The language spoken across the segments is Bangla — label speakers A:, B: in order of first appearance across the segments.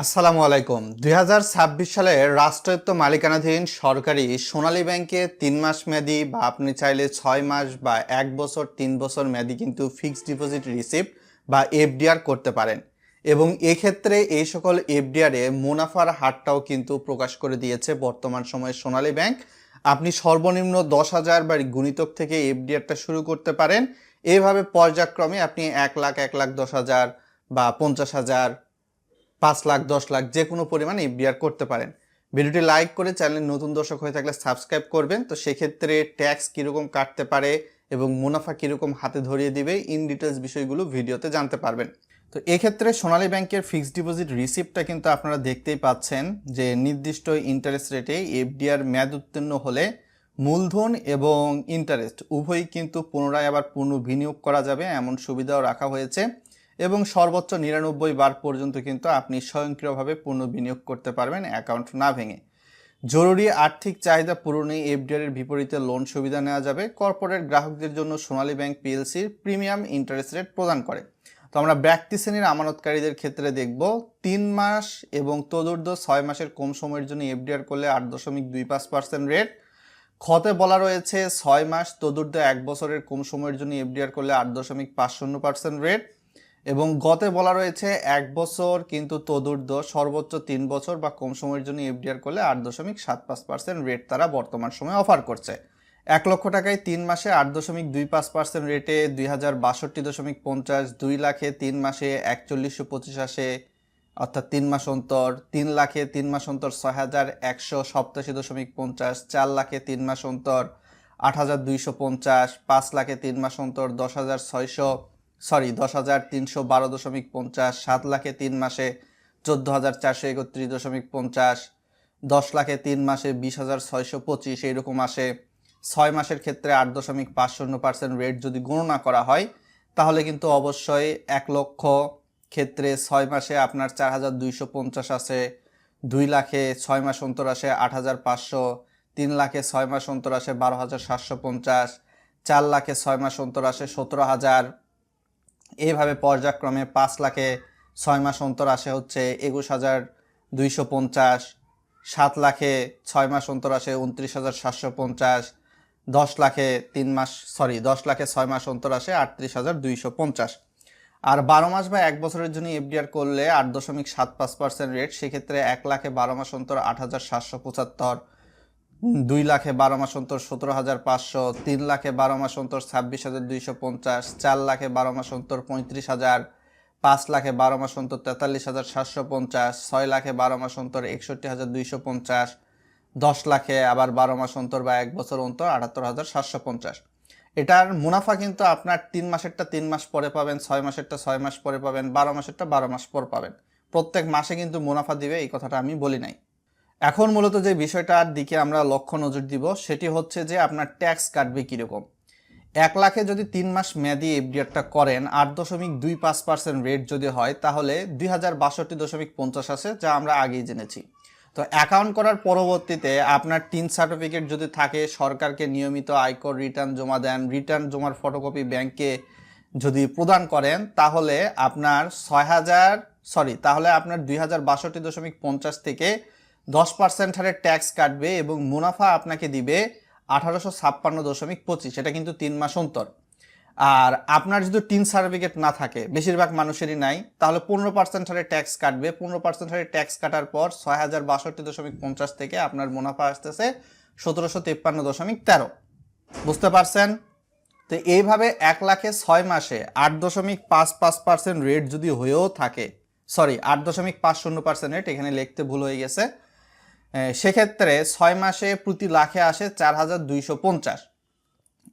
A: আসসালামু আলাইকুম। দুই হাজার ছাব্বিশ সালে রাষ্ট্রায়ত্ত মালিকানাধীন সরকারি সোনালী ব্যাংকে তিন মাস মেয়াদি বা আপনি চাইলে ছয় মাস বা এক বছর, তিন বছর মেয়াদি কিন্তু ফিক্সড ডিপোজিট রিসিপ্ট বা এফডিআর করতে পারেন। এবং এক্ষেত্রে এই সকল এফডিআরে মুনাফার হারটাও কিন্তু প্রকাশ করে দিয়েছে বর্তমান সময়ে সোনালী ব্যাংক। আপনি সর্বনিম্ন দশ হাজার বা গুণিতক থেকে এফডিআরটা শুরু করতে পারেন। এইভাবে পর্যায়ক্রমে আপনি এক লাখ এক লাখ দশ হাজার বা পঞ্চাশ হাজার পাঁচ লাখ, দশ লাখ যে কোনো পরিমাণে এফডিআর করতে পারেন। ভিডিওটি লাইক করে চ্যানেল নতুন দর্শক হয়ে থাকলে সাবস্ক্রাইব করবেন। তো সেক্ষেত্রে ট্যাক্স কীরকম কাটতে পারে এবং মুনাফা কীরকম হাতে ধরিয়ে দিবে ইন ডিটেলস বিষয়গুলো ভিডিওতে জানতে পারবেন। তো এক্ষেত্রে সোনালী ব্যাংকের ফিক্সড ডিপোজিট রিসিপ্টটা কিন্তু আপনারা দেখতেই পাচ্ছেন যে নির্দিষ্ট ইন্টারেস্ট রেটে এফডিআর মেয়াদ উত্তীর্ণ হলে মূলধন এবং ইন্টারেস্ট উভয়ই কিন্তু পুনরায় আবার পূর্ণ বিনিয়োগ করা যাবে। এমন সুবিধাও রাখা হয়েছে। এবং সর্বোচ্চ নিরানব্বই বার পর্যন্ত কিন্তু আপনি স্বয়ংক্রিয়ভাবে পূর্ণ বিনিয়োগ করতে পারবেন অ্যাকাউন্ট না ভেঙে। জরুরি আর্থিক চাহিদা পূরণে এফডিআর এর বিপরীতে লোন সুবিধা নেওয়া যাবে। কর্পোরেট গ্রাহকদের জন্য সোনালী ব্যাংক পিএলসির প্রিমিয়াম ইন্টারেস্ট রেট প্রদান করে। তো আমরা ব্যক্তি শ্রেণির আমানতকারীদের ক্ষেত্রে দেখব, তিন মাস এবং তদুর্ধ ছয় মাসের কম সময়ের জন্য এফডিআর করলে আট দশমিক দুই পাঁচ পার্সেন্ট রেট খতে বলা রয়েছে, ছয় মাস তদুর্ধ এক বছরের কম সময়ের জন্য এফডিআর করলে আট দশমিক পাঁচ শূন্য পার্সেন্ট রেট এবং গতে বলা রয়েছে এক বছর, কিন্তু তদুর্ধ সর্বোচ্চ তিন বছর বা কম সময়ের জন্য এফডিআর করলে আট দশমিক সাত পাঁচ পার্সেন্ট রেট তারা বর্তমান সময়ে অফার করছে। এক লক্ষ টাকায় তিন মাসে আট দশমিক দুই পাঁচ পার্সেন্ট রেটে দুই হাজার বাষট্টি দশমিক পঞ্চাশ দুই লাখে তিন মাসে একচল্লিশশো পঁচিশ আসে, অর্থাৎ তিন মাস অন্তর। তিন লাখে তিন মাস অন্তর ছয় হাজার একশো সপ্তাশি দশমিক পঞ্চাশ, চার লাখে তিন মাস অন্তর আট হাজার দুইশো পঞ্চাশ, পাঁচ লাখে তিন মাস অন্তর দশ হাজার ছয়শো সরি, দশ হাজার তিনশো বারো দশমিক পঞ্চাশ, সাত লাখে তিন মাসে চোদ্দ হাজার চারশো একত্রিশ দশমিক পঞ্চাশ, দশ লাখে তিন মাসে বিশ হাজার ছয়শো পঁচিশ, এইরকম আসে। ছয় মাসের ক্ষেত্রে আট দশমিক পাঁচ শূন্য পার্সেন্ট রেট যদি গণনা করা হয়, তাহলে কিন্তু অবশ্যই এক লক্ষ ক্ষেত্রে ছয় মাসে আপনার চার হাজার দুইশো পঞ্চাশ আসে দুই লাখে ছয় মাস অন্তর আসে আট হাজার পাঁচশো, তিন লাখে ছয় মাস অন্তর আসে বারো হাজার সাতশো পঞ্চাশ, চার লাখে ছয় মাস অন্তর আসে সতেরো হাজার এইভাবে পর্যায়ক্রমে পাঁচ লাখে ছয় মাস অন্তর আসে হচ্ছে একুশ হাজার দুইশো পঞ্চাশ, সাত লাখে ছয় মাস অন্তর আসে উনত্রিশ হাজার সাতশো পঞ্চাশ, দশ লাখে তিন মাস সরি দশ লাখে ছয় মাস অন্তর আসে আটত্রিশ হাজার দুইশো পঞ্চাশ। আর বারো মাস বা এক বছরের জন্য এফডিআর করলে আট দশমিক সাত পাঁচ পার্সেন্ট রেট সেক্ষেত্রে এক লাখে বারো মাস অন্তর আট হাজার সাতশো পঁচাত্তর দুই লাখে বারো মাস অন্তর সতেরো হাজার পাঁচশো, তিন লাখে বারো মাস অন্তর ছাব্বিশ হাজার দুইশো পঞ্চাশ, চার লাখে বারো মাস অন্তর পঁয়ত্রিশ হাজার, পাঁচ লাখে বারো মাস অন্তর তেতাল্লিশ হাজার সাতশো পঞ্চাশ, ছয় লাখে বারো মাস অন্তর একষট্টি হাজার দুইশো পঞ্চাশ, দশ লাখে আবার বারো মাস অন্তর বা এক বছর অন্তর আটাত্তর হাজার সাতশো পঞ্চাশ। এটার মুনাফা কিন্তু আপনার তিন মাসেরটা তিন মাস পরে পাবেন, ছয় মাসেরটা ছয় মাস পরে পাবেন, বারো মাসেরটা বারো মাস পর পাবেন। প্রত্যেক মাসে কিন্তু মুনাফা দিবে, এই কথাটা আমি বলি নাই। এখন মূলত যে বিষয়টার দিকে আমরা লক্ষ্য নজর দিব, সেটি হচ্ছে যে আপনার ট্যাক্স কাটবে কীরকম। এক লাখে যদি তিন মাস মেয়াদি এফডিআরটা করেন, আট দশমিক দুই পাঁচ পার্সেন্ট রেট যদি হয়, তাহলে দুই হাজার বাষট্টি দশমিক পঞ্চাশ আছে, যা আমরা আগেই জেনেছি। তো অ্যাকাউন্ট করার পরবর্তীতে আপনার টিন সার্টিফিকেট যদি থাকে, সরকারকে নিয়মিত আয়কর রিটার্ন জমা দেন রিটার্ন জমার ফটোকপি ব্যাংকে যদি প্রদান করেন, তাহলে আপনার ছয় হাজার সরি তাহলে আপনার দুই হাজার বাষট্টি দশমিক পঞ্চাশ থেকে দশ পার্সেন্ট হারে ট্যাক্স কাটবে এবং মুনাফা আপনাকে দিবে আঠারোশো ছাপ্পান্ন দশমিক পঁচিশ এটা কিন্তু তিন মাস অন্তর। আর আপনার যদি টিন সার্টিফিকেট না থাকে, বেশিরভাগ মানুষেরই নাই, তাহলে পনেরো পার্সেন্ট হারে ট্যাক্স কাটবে। পনেরো পার্সেন্ট হারে ট্যাক্স কাটার পর ছয় হাজার বাষট্টি দশমিক পঞ্চাশ থেকে আপনার মুনাফা আসতেছে সতেরোশো তেপ্পান্ন দশমিক তেরো। বুঝতে পারছেন? তো এইভাবে এক লাখে ছয় মাসে আট দশমিক পাঁচ পাঁচ পার্সেন্ট রেট যদি হয়েও থাকে সরি আট দশমিক পাঁচ শূন্য পার্সেন্ট রেট এখানে লিখতে ভুল হয়ে গেছে। সেক্ষেত্রে ছয় মাসে প্রতি লাখে আসে চার হাজার দুইশো পঞ্চাশ।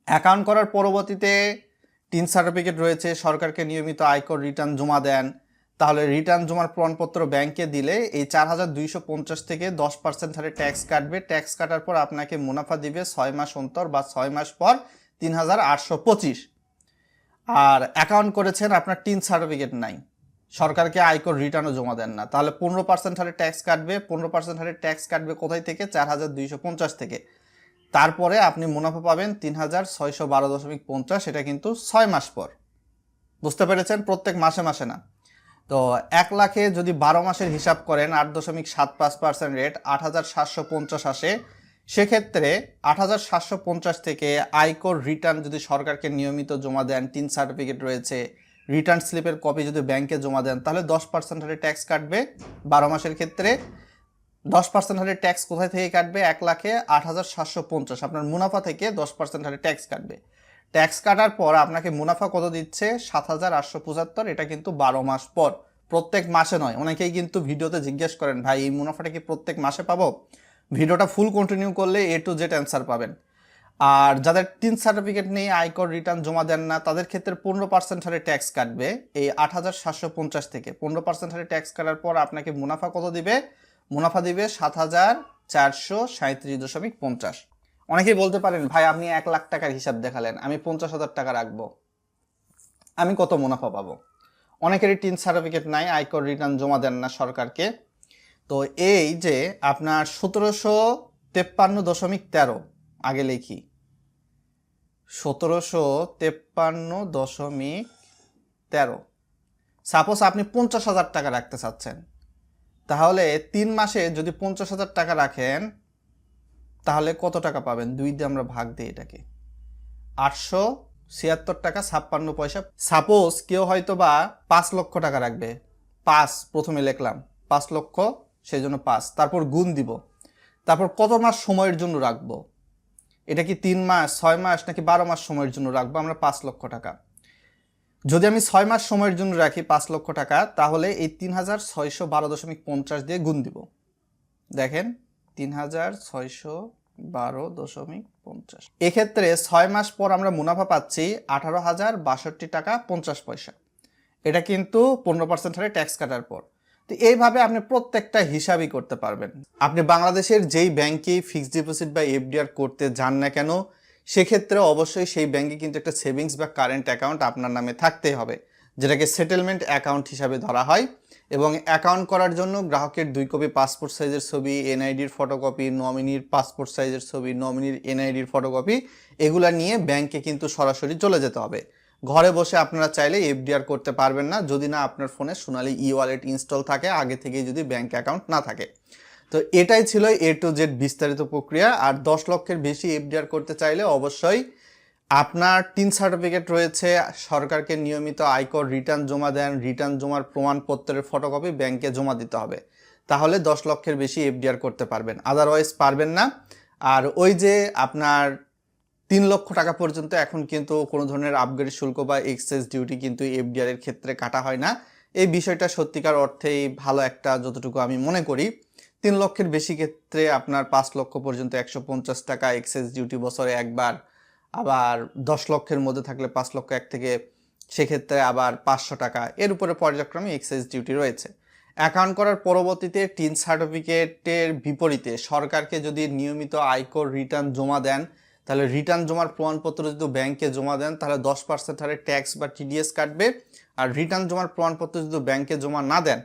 A: অ্যাকাউন্ট করার পরবর্তীতে টিন সার্টিফিকেট রয়েছে, সরকারকে নিয়মিত আয়কর রিটার্ন জমা দেন। তাহলে রিটার্ন জমার প্রমাণপত্র ব্যাংকে দিলে এই চার হাজার দুইশো পঞ্চাশ থেকে দশ পার্সেন্ট হারে ট্যাক্স কাটবে। ট্যাক্স কাটার পর আপনাকে মুনাফা দিবে ছয় মাস অন্তর বা ছয় মাস পর তিন হাজার আটশো পঁচিশ। আর অ্যাকাউন্ট করেছেন, আপনার টিন সার্টিফিকেট নাই। সরকারকে আয়কর রিটার্নও জমা দেন না। তাহলে পনেরো পার্সেন্ট হারে ট্যাক্স কাটবে, পনেরো পার্সেন্ট হারে ট্যাক্স কাটবে কোথায় থেকে? চার হাজার দুইশো পঞ্চাশ থেকে। তারপরে আপনি মুনাফা পাবেন তিন হাজার ছয়শো বারো দশমিক পঞ্চাশ, এটা কিন্তু ছয় মাস পর। বুঝতে পেরেছেন? প্রত্যেক মাসে মাসে না। তো এক লাখে যদি বারো মাসের হিসাব করেন, আট দশমিক সাত পাঁচ পার্সেন্ট রেট আট হাজার সাতশো পঞ্চাশ আসে। সেক্ষেত্রে আট হাজার সাতশো পঞ্চাশ থেকে আয়কর রিটার্ন যদি সরকারকে নিয়মিত জমা দেন, তিন সার্টিফিকেট রয়েছে রিটার্ন স্লিপের কপি যদি ব্যাংকে জমা দেন, তাহলে দশ পার্সেন্ট হারে ট্যাক্স কাটবে বারো মাসের ক্ষেত্রে। দশ পার্সেন্ট হারে ট্যাক্স কোথায় থেকে কাটবে? এক লাখে আট হাজার সাতশো পঞ্চাশ। আপনার মুনাফা থেকে দশ পার্সেন্ট হারে ট্যাক্স কাটবে। ট্যাক্স কাটার পর আপনাকে মুনাফা কত দিচ্ছে? সাত হাজার আটশো পঁচাত্তর। এটা কিন্তু বারো মাস পর। প্রত্যেক মাসে নয়। অনেকেই কিন্তু ভিডিওতে জিজ্ঞেস করেন, ভাই, এই মুনাফাটা কি প্রত্যেক মাসে পাবো? ভিডিওটা ফুল কন্টিনিউ করলে এ টু জেড অ্যান্সার পাবেন। আর যাদের তিন সার্টিফিকেট নেই আয়কর রিটার্ন জমা দেন না, তাদের ক্ষেত্রে পনেরো পার্সেন্ট হারে ট্যাক্স কাটবে। এই আট হাজার সাতশো পঞ্চাশ থেকে পনেরো পার্সেন্ট হারে ট্যাক্স কাটার পর আপনাকে মুনাফা কত দিবে? মুনাফা দিবে সাত হাজার চারশো সাঁত্রিশ দশমিক পঞ্চাশ। অনেকেই বলতে পারেন, ভাই, আপনি এক লাখ টাকার হিসাব দেখালেন, আমি পঞ্চাশ হাজার টাকা রাখব। আমি কত মুনাফা পাবো? অনেকেরই তিন সার্টিফিকেট নাই আয়কর রিটার্ন জমা দেন না সরকারকে। তো এই যে আপনার সতেরোশো তেপ্পান্ন দশমিক তেরো, আগে লিখি। সতেরোশো তেপ্পান্ন দশমিক তেরো। সাপোজ আপনি পঞ্চাশ হাজার টাকা রাখতে চাচ্ছেন। তাহলে তিন মাসে যদি পঞ্চাশ হাজার টাকা রাখেন, তাহলে কত টাকা পাবেন? দুই দিয়ে আমরা ভাগ দিই এটাকে। আটশো ছিয়াত্তর টাকা, ছাপ্পান্ন পয়সা। সাপোজ কেউ হয়তো বা পাঁচ লক্ষ টাকা রাখবে। পাঁচ, প্রথমে লিখলাম। পাঁচ লক্ষ সেই জন্য পাঁচ। তারপর গুণ দিব। তারপর কত মাস সময়ের জন্য রাখব? এটা কি তিন মাস, ছয় মাস নাকি বারো মাস সময়ের জন্য রাখব? আমরা পাঁচ লক্ষ টাকা। যদি আমি ছয় মাস সময়ের জন্য রাখি পাঁচ লক্ষ টাকা, তাহলে এই তিন হাজার ছয়শো বারো দশমিক পঞ্চাশ দিয়ে গুণ দিব। দেখেন, তিন হাজার ছয়শো বারো দশমিক পঞ্চাশ। এক্ষেত্রে ছয় মাস পর আমরা মুনাফা পাচ্ছি আঠারো হাজার বাষট্টি টাকা পঞ্চাশ পয়সা। এটা কিন্তু পনেরো পার্সেন্ট হারে ট্যাক্স কাটার পর। তো এইভাবে আপনি প্রত্যেকটা হিসাবই করতে পারবেন। আপনি বাংলাদেশের যেই ব্যাংকে ফিক্সড ডিপোজিট বা এফডিআর করতে যান না কেন, সেক্ষেত্রে অবশ্যই সেই ব্যাংকে কিন্তু একটা সেভিংস বা কারেন্ট অ্যাকাউন্ট আপনার নামে থাকতেই হবে, যেটাকে সেটেলমেন্ট অ্যাকাউন্ট হিসাবে ধরা হয় এবং অ্যাকাউন্ট করার জন্য গ্রাহকের দুই কপি পাসপোর্ট সাইজের ছবি এনআইডির ফটোকপি নমিনির পাসপোর্ট সাইজের ছবি নমিনির এনআইডির ফটোকপি এগুলা নিয়ে ব্যাংকে কিন্তু সরাসরি চলে যেতে হবে। ঘরে বসে আপনারা চাইলে এফডিআর করতে পারবেন না। যদি না আপনার ফোনে সোনালি ই ওয়ালেট ইনস্টল থাকে, আগে থেকেই যদি ব্যাংক অ্যাকাউন্ট না থাকে। তো এটাই ছিল এ টু জেড বিস্তারিত প্রক্রিয়া। আর দশ লক্ষের বেশি এফডিআর করতে চাইলে অবশ্যই আপনার তিন সার্টিফিকেট রয়েছে। সরকারকে নিয়মিত আয়কর রিটার্ন জমা দেন। রিটার্ন জমার প্রমাণপত্রের ফটোকপি ব্যাংকে জমা দিতে হবে। তাহলে দশ লক্ষের বেশি এফডিআর করতে পারবেন। আদারওয়াইজ পারবেন না। আর ওই যে আপনার তিন লক্ষ টাকা পর্যন্ত এখন কিন্তু কোনো ধরনের আপগ্রেড শুল্ক বা এক্সেস ডিউটি কিন্তু এফডিআর এর ক্ষেত্রে কাটা হয় না। এই বিষয়টা সত্যিকার অর্থেই ভালো একটা যতটুকু আমি মনে করি। তিন লক্ষের বেশি ক্ষেত্রে আপনার পাঁচ লক্ষ পর্যন্ত একশো পঞ্চাশ টাকা এক্সেস ডিউটি বছরে একবার, আবার দশ লক্ষের মধ্যে থাকলে পাঁচ লক্ষ এক থেকে সেক্ষেত্রে আবার পাঁচশো টাকা। এর উপরে পর্যায়ক্রমে এক্সাইজ ডিউটি রয়েছে। অ্যাকাউন্ট করার পরবর্তীতে টিন সার্টিফিকেটের বিপরীতে সরকারকে যদি নিয়মিত আয়কর রিটার্ন জমা দেন তাহলে রিটার্ন জমার প্রমাণপত্র যদি ব্যাংকে জমা দেন, তাহলে দশ পার্সেন্ট হারে ট্যাক্স বা টিডিএস কাটবে। আর রিটার্ন জমার প্রমাণপত্র যদি ব্যাংকে জমা না দেন,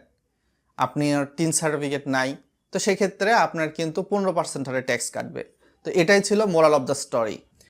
A: আপনি টিন সার্টিফিকেট নাই, তো সেক্ষেত্রে আপনার কিন্তু পনেরো পার্সেন্ট হারে ট্যাক্স কাটবে। তো এটাই ছিল মোরাল অফ দ্য স্টোরি